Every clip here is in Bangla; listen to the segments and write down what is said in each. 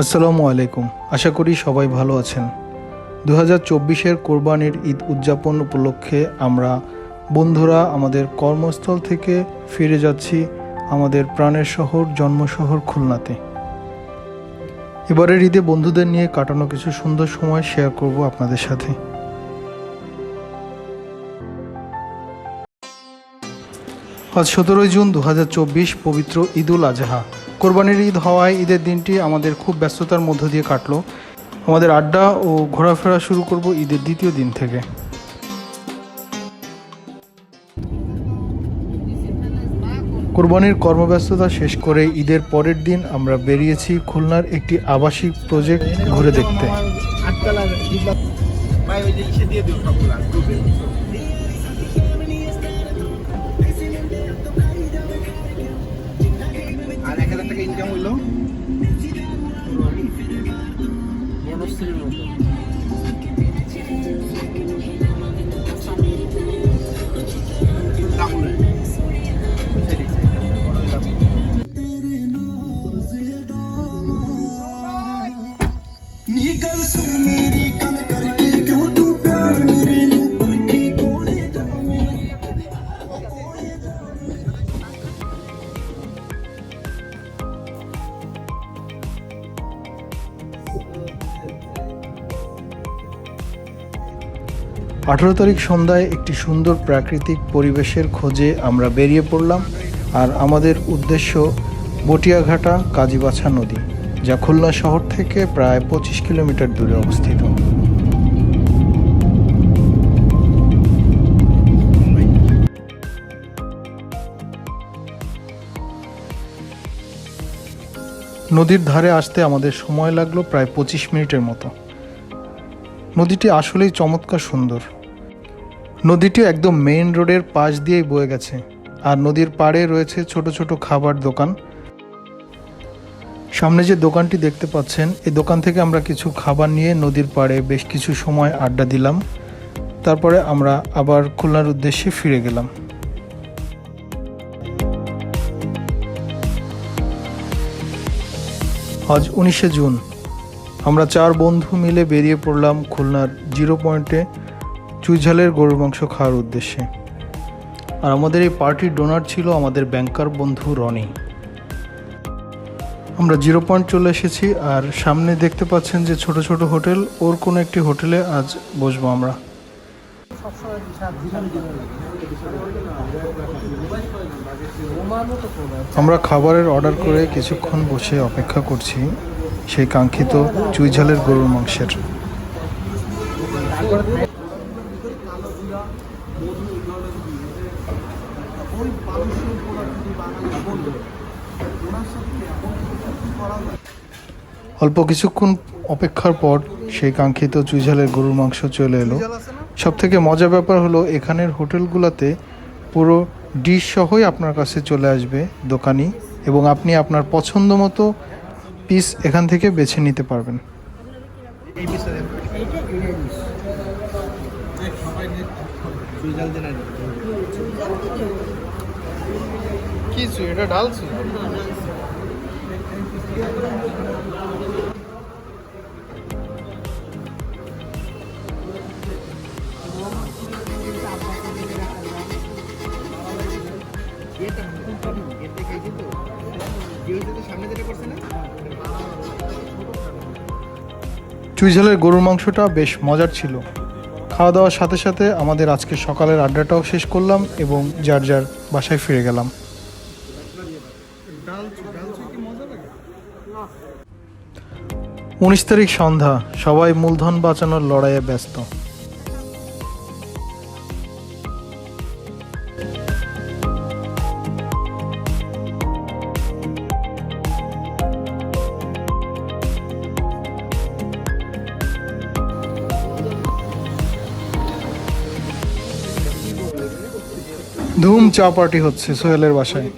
আসসালামু আলাইকুম। আশা করি সবাই ভালো আছেন। দু হাজার চব্বিশের কোরবানির ঈদ উদযাপন উপলক্ষে আমরা বন্ধুরা আমাদের কর্মস্থল থেকে ফিরে যাচ্ছি আমাদের প্রাণের শহর, জন্মশহর খুলনাতে। এবারের ঈদে বন্ধুদের নিয়ে কাটানো কিছু সুন্দর সময় শেয়ার করব আপনাদের সাথে। আজ সতেরোই জুন দু হাজার চব্বিশ পবিত্র ঈদুল আজহা। কোরবানির ঈদ হওয়ায় ঈদের দিনটি আমাদের খুব ব্যস্ততার মধ্য দিয়ে কাটলো। আমাদের আড্ডা ও ঘোরাফেরা শুরু করব ঈদের দ্বিতীয় দিন থেকে। কোরবানির কর্মব্যস্ততা শেষ করে ঈদের পরের দিন আমরা বেরিয়েছি খুলনার একটি আবাসিক প্রজেক্ট ঘুরে দেখতে। আঠারো তারিখ সন্ধ্যায় একটি সুন্দর প্রাকৃতিক পরিবেশের খোঁজে আমরা বেরিয়ে পড়লাম আর আমাদের উদ্দেশ্য বটিয়াঘাটা কাজীবাছা নদী, যা খুলনা শহর থেকে প্রায় পঁচিশ কিলোমিটার দূরে অবস্থিত। নদীর ধারে আসতে আমাদের সময় লাগল প্রায় পঁচিশ মিনিটের মতো। নদীটি আসলেই চমৎকার সুন্দর। নদীটি একদম মেইন রোডের পাশ দিয়েই বয়ে গেছে। আর নদীর পাড়ে রয়েছে ছোট ছোট খাবার দোকান। সামনে যে দোকানটি দেখতে পাচ্ছেন, এই দোকান থেকে আমরা কিছু খাবার নিয়ে নদীর পাড়ে বেশ কিছু সময় আড্ডা দিলাম। তারপরে আমরা আবার খুলনার উদ্দেশ্যে ফিরে গেলাম। আজ উনিশে জুন। আমরা চার বন্ধু মিলে বেরিয়ে পড়লাম খুলনার জিরো পয়েন্টে। চুইঝালের গরুর মাংস খাওয়ার উদ্দেশ্যে। আর আমাদের এই পার্টির ডোনার ছিল আমাদের ব্যাংকার বন্ধু রনি। আমরা জিরো পয়েন্ট চলে এসেছি, আর সামনে দেখতে পাচ্ছেন যে ছোট ছোট হোটেল, ওর কোনো একটি হোটেলে আজ বসবো আমরা। আমরা খাবারের অর্ডার করে কিছুক্ষণ বসে অপেক্ষা করছি, সেই কাঙ্ক্ষিত চুইঝালের গরুর মাংসের। অল্প কিছুক্ষণ অপেক্ষার পর সেই কাঙ্ক্ষিত চুইঝালের গরুর মাংস চলে এলো। সব থেকে মজার ব্যাপার হলো, এখানের হোটেলগুলোতে পুরো ডিশ সহই আপনার কাছে চলে আসবে, দোকানি, এবং আপনি আপনার পছন্দ মতো পিস এখান থেকে বেছে নিতে পারবেন সামনে যেটা করছে না চুইঝালের গরুর মাংসটা বেশ মজার ছিল। খাওয়া দাওয়ার সাথে সাথে আমাদের আজকে সকালের আড্ডাটাও শেষ করলাম এবং যার যার বাসায় ফিরে গেলাম। উনিশ তারিখ সন্ধ্যা, সবাই মূলধন বাঁচানোর লড়াইয়ে ব্যস্ত। ধুম চা পার্টি হচ্ছে সোহেলের বাসায়।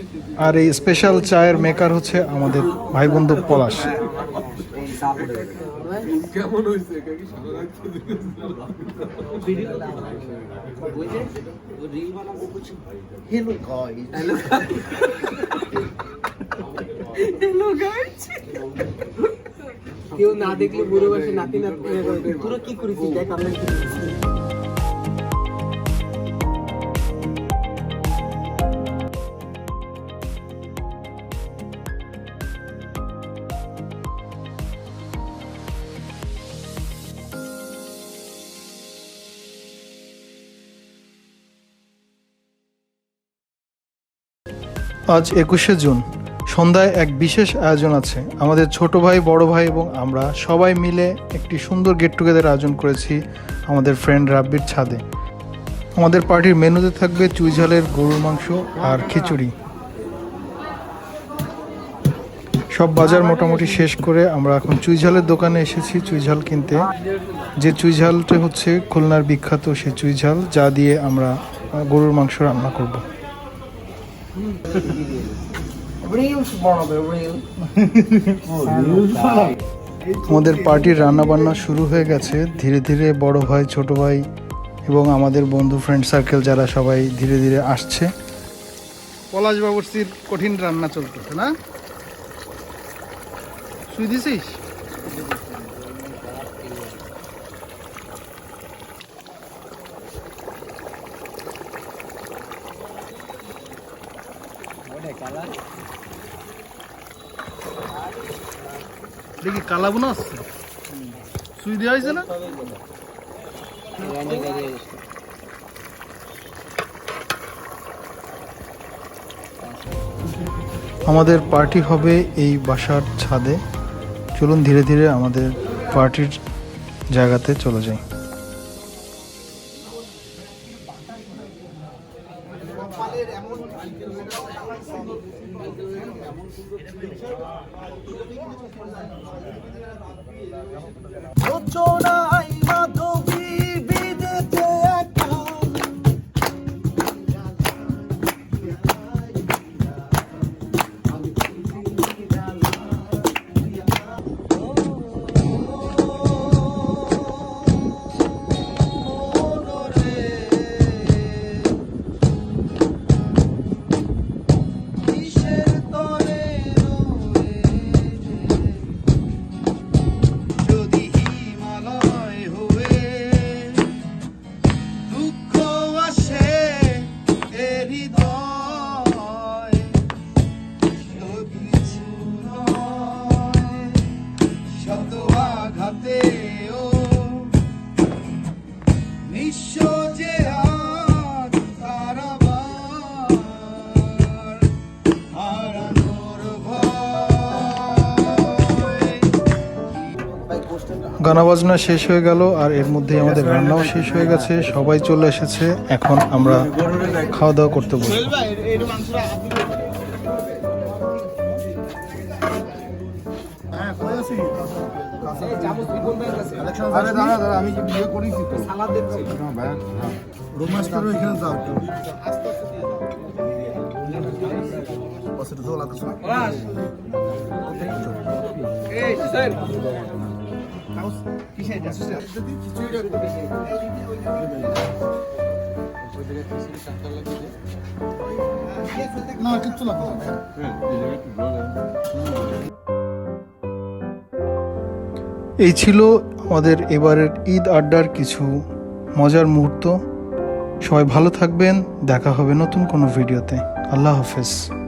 আর এই স্পেশাল চায়ের মেকার হচ্ছে আমাদের ভাই বন্ধু পলাশ। কেউ না দেখলে বুড়ো বসে নাতি না তোরা কি করেছিস? দেখ আমরা আজ একুশে জুন। সন্ধ্যায় এক বিশেষ আয়োজন আছে। আমাদের ছোট ভাই, বড় ভাই এবং আমরা সবাই মিলে একটি সুন্দর গেট টুগেদার আয়োজন করেছি আমাদের ফ্রেন্ড রাব্বির ছাদে। আমাদের পার্টির মেনুতে থাকবে চুইঝালের গরুর মাংস আর খিচুড়ি। সব বাজার মোটামুটি শেষ করে আমরা এখন চুইঝালের দোকানে এসেছি চুইঝাল কিনতে। যে চুইঝালটা হচ্ছে খুলনার বিখ্যাত সেই চুইঝাল যা দিয়ে আমরা গরুর মাংস রান্না করব। আমাদের পার্টির রান্না বান্না শুরু হয়ে গেছে। ধীরে ধীরে বড় ভাই, ছোট ভাই এবং আমাদের বন্ধু ফ্রেন্ড সার্কেল যারা সবাই ধীরে ধীরে আসছে। পলাশ বাবুর্চির কঠিন রান্না চলতেছে না? শুই দিছিস? দেখি কালা বোনা আসছে সুই দেওয়া হয়েছে না? আমাদের পার্টি হবে এই বাসার ছাদে। চলুন ধীরে ধীরে আমাদের পার্টির জায়গাতে চলে যাই। রচনায় গানা বাজনা শেষ হয়ে গেল আর এর মধ্যে আমাদের রান্নাও শেষ হয়ে গেছে সবাই চলে এসেছে এখন আমরা খাওয়া দাওয়া করতে বসবো। এই স্যার। এই ছিল আমাদের এবারের ঈদ আড্ডার কিছু মজার মুহূর্ত। সবাই ভালো থাকবেন, দেখা হবে নতুন কোনো ভিডিওতে। আল্লাহ হাফেজ।